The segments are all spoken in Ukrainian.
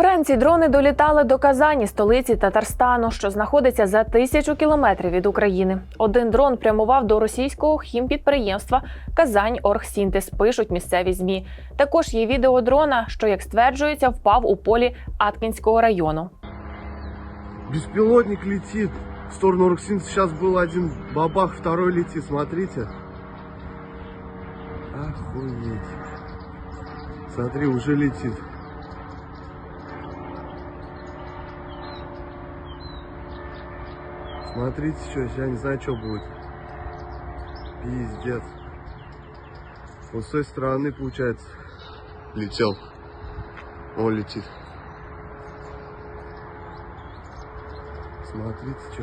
Вранці дрони долітали до Казані, столиці Татарстану, що знаходиться за тисячу кілометрів від України. Один дрон прямував до російського хімпідприємства Казань Оргсінтез. Пишуть місцеві змі. Також є відео дрона, що, як стверджується, впав у полі Аткінського району. Беспилотник летит в сторону Руксин. Сейчас был один бабах, второй летит. Смотрите. Охуеть. Смотри, уже летит. Смотрите, что, я не знаю, что будет. Пиздец. Вот с той стороны, получается, летел. Он летит. Смотрите, что.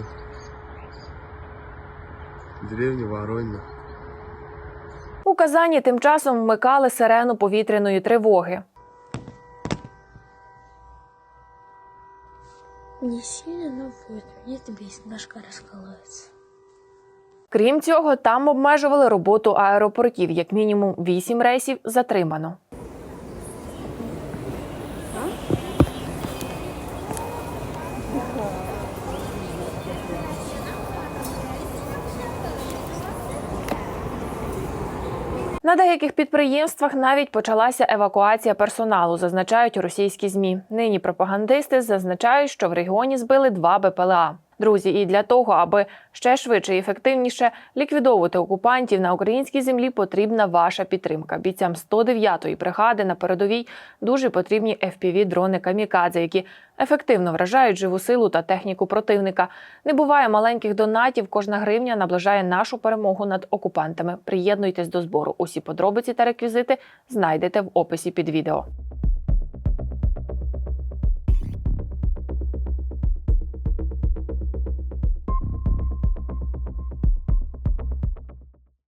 Деревня Воронина. У Казані тим часом вмикали сирену повітряної тривоги. Не сильно, но вот, мені бесит, башка раскалывается. Крім цього, там обмежували роботу аеропортів. Як мінімум вісім рейсів затримано. На деяких підприємствах навіть почалася евакуація персоналу, зазначають російські змі. Нині пропагандисти зазначають, що в регіоні збили два БПЛА. Друзі, і для того, аби ще швидше і ефективніше ліквідовувати окупантів на українській землі, потрібна ваша підтримка. Бійцям 109-ї бригади на передовій дуже потрібні fpv дрони камікадзе, які ефективно вражають живу силу та техніку противника. Не буває маленьких донатів. Кожна гривня наближає нашу перемогу над окупантами. Приєднуйтесь до збору. Усі подробиці та реквізити знайдете в описі під відео.